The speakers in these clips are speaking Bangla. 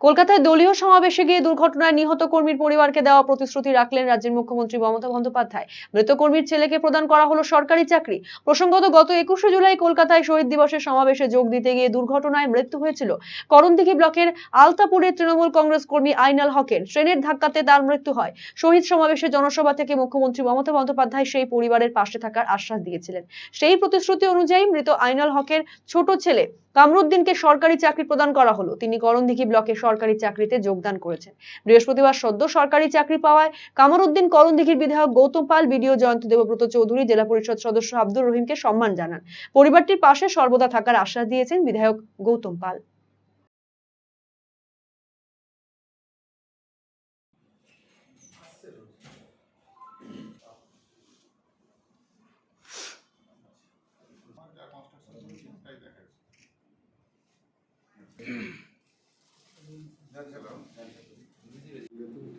কলকাতায় দলীয় সমাবেশে গিয়ে দুর্ঘটনায় নিহত কর্মীর পরিবারকে দেওয়া প্রতিশ্রুতি রাখলেন রাজ্যের মুখ্যমন্ত্রী মমতা বন্দ্যোপাধ্যায়। মৃত কর্মীর ছেলেকে প্রদান করা হলো সরকারি চাকরি। প্রসঙ্গত, গত একুশে জুলাই কলকাতায় শহীদ দিবসের সমাবেশে যোগ দিতে গিয়ে দুর্ঘটনায় মৃত্যু হয়েছিল করণদিঘি ব্লকের আলতাপুরের তৃণমূল কংগ্রেস কর্মী আইনাল হকের। ট্রেনের ধাক্কাতে তার মৃত্যু হয়। শহীদ সমাবেশে জনসভা থেকে মুখ্যমন্ত্রী মমতা বন্দ্যোপাধ্যায় সেই পরিবারের পাশে থাকার আশ্বাস দিয়েছিলেন। সেই প্রতিশ্রুতি অনুযায়ী মৃত আইনাল হকের ছোট ছেলে কামরুদ্দিনকে সরকারি চাকরি প্রদান করা হলো। তিনি করণদিঘি ব্লকে সরকারি চাকরিতে যোগদান করেছেন বৃহস্পতিবার সদ্য সরকারি চাকরি পাওয়ায় কামরুদ্দিন করণদিঘির বিধায়ক গৌতম পাল বিডিও জয়ন্ত দেবব্রত চৌধুরী জেলা পরিষদ সদস্য আব্দুর রহিমকে সম্মান জানান পরিবারটির পাশে সর্বদা থাকার আশ্বাস দিয়েছেন বিধায়ক গৌতম পাল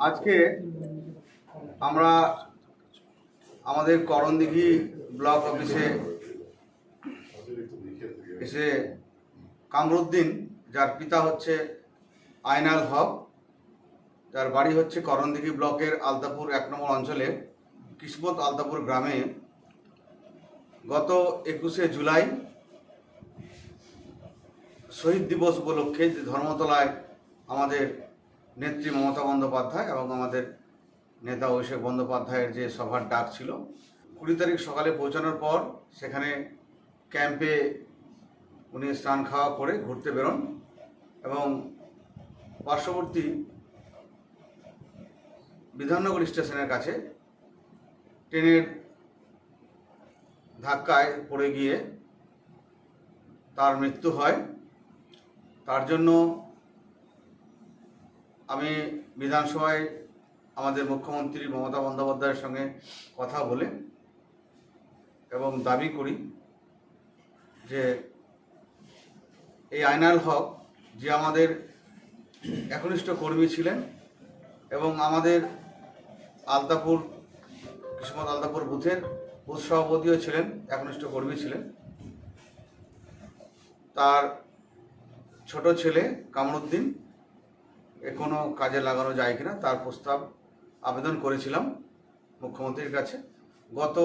আজকে আমরা আমাদের করণদিঘি ব্লক অফিসে এসে কামরুদ্দিন, যার পিতা হচ্ছে আয়নাল হক, যার বাড়ি হচ্ছে করণদিঘি ব্লকের আলতাপুর এক নম্বর অঞ্চলে, কিসমত আলতাপুর গ্রামে গত একুশে জুলাই শহীদ দিবস উপলক্ষে যে ধর্মতলায় আমাদের নেত্রী মমতা বন্দ্যোপাধ্যায় এবং আমাদের নেতা অভিষেক বন্দ্যোপাধ্যায়ের যে সভার ডাক ছিল, কুড়ি তারিখ সকালে পৌঁছানোর পর সেখানে ক্যাম্পে উনি স্নান খাওয়া করে ঘুরতে বেরোন এবং পার্শ্ববর্তী বিধাননগর স্টেশনের কাছে ট্রেনের ধাক্কায় পড়ে গিয়ে তার মৃত্যু হয়। তার জন্য আমি বিধানসভায় আমাদের মুখ্যমন্ত্রী মমতা বন্দ্যোপাধ্যায়ের সঙ্গে কথা বলে এবং দাবি করি যে এই আইনাল হক যে আমাদের একনিষ্ঠ কর্মী ছিলেন এবং আমাদের আলতাপুর, কিসমত আলতাপুর বুথের বুথ সভাপতিও ছিলেন, একনিষ্ঠ কর্মী ছিলেন। তার ছোট ছেলে কামরুদ্দিন কোনো কাজে লাগানো যায় কিনা তার প্রস্তাব আবেদন করেছিলাম মুখ্যমন্ত্রীর কাছে। গত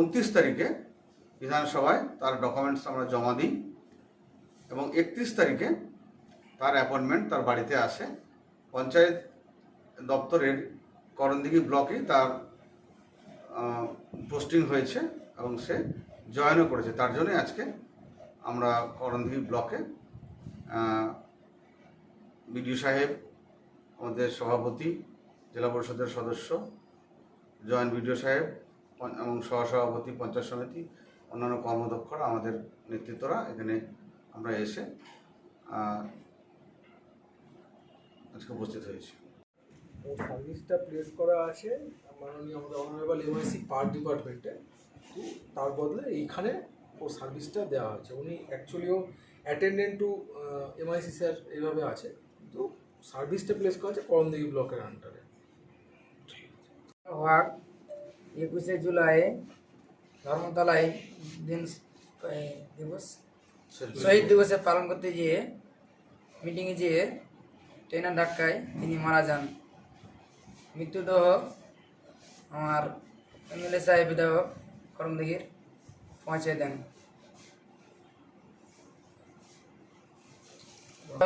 উনত্রিশ তারিখে বিধানসভায় তার ডকুমেন্টস আমরা জমা দিই এবং একত্রিশ তারিখে তার অ্যাপয়েন্টমেন্ট তার বাড়িতে আসে। পঞ্চায়েত দপ্তরের করণদিঘি ব্লকে তার পোস্টিং হয়েছে এবং সে জয়েনও করেছে। তার জন্যই আজকে আমরা করণদিঘি ব্লকে বিডিও সাহেব, আমাদের সভাপতি, জেলা পরিষদের সদস্য, জয়েন্ট বিডিও সাহেব এবং সহসভাপতি, পঞ্চায়েত সমিতি, অন্যান্য কর্মদক্ষরা আমাদের নেতৃত্বরা এখানে আমরা এসে আজকে উপস্থিত হয়েছি। সার্ভিসটা প্লেস করা আছে, মাননীয় আমাদের অনারেবল এমআইসি পার ডিপার্টমেন্টে তার বদলে এইখানে ও সার্ভিসটা দেওয়া হয়েছে। উনি অ্যাকচুয়ালিও অ্যাটেন্ডেন্ট টু এমআইসি স্যার এইভাবে আছে। কিন্তু সার্ভিসটা প্লেস করা আছে করণদিঘি ব্লকের আন্ডারে হওয়ার একুশে জুলাই ধর্মতলায় দিন দিবস শহীদ দিবসে। পালন করতে গিয়ে মিটিংয়ে যেয়ে ট্রেনের ধাক্কায় তিনি মারা যান। মৃত্যুদেহ আমার এমএলএ সাহেব বিধায়ক করমদিঘির পৌঁছে দেন।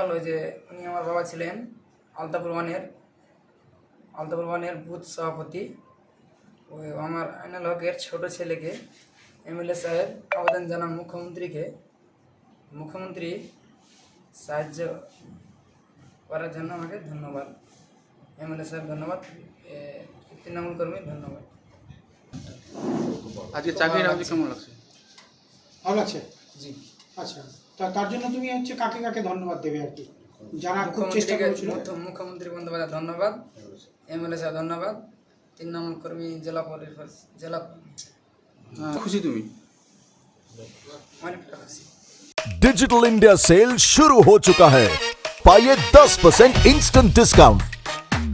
হলো যে, উনি আমার বাবা ছিলেন আলতাপুর ওয়ানের আলতাপুর ওয়ানের বুথ সভাপতি। ওই আমার আইনাল হকের ছোট ছেলেকে এমএলএ সাহেব আবেদন জানান মুখ্যমন্ত্রীকে। মুখ্যমন্ত্রী সাহায্য করার জন্য আমাকে ধন্যবাদ। এমএলএ সাহেব ধন্যবাদ। তৃণমূল কর্মী ধন্যবাদ। আজকে চাকরি না কেমন লাগছে? ভালো লাগছে জি আচ্ছা তা তার জন্য তুমি হচ্ছে কাকে কাকে ধন্যবাদ দেবে আর কি যারা খুব চেষ্টা মুখ্যমন্ত্রীকে করেছিল মুখ্য- মুখ্যমন্ত্রী বন্দ্যোপাধ্যায় ধন্যবাদ এমএলএ সাহেব ধন্যবাদ তৃণমূল কর্মী জেলা পরিষদ জেলা হ্যাঁ, খুশি তুমি অনেকটা খুশি डिजिटल इंडिया सेल शुरू हो चुका है पाइए 10% इंस्टेंट डिस्काउंट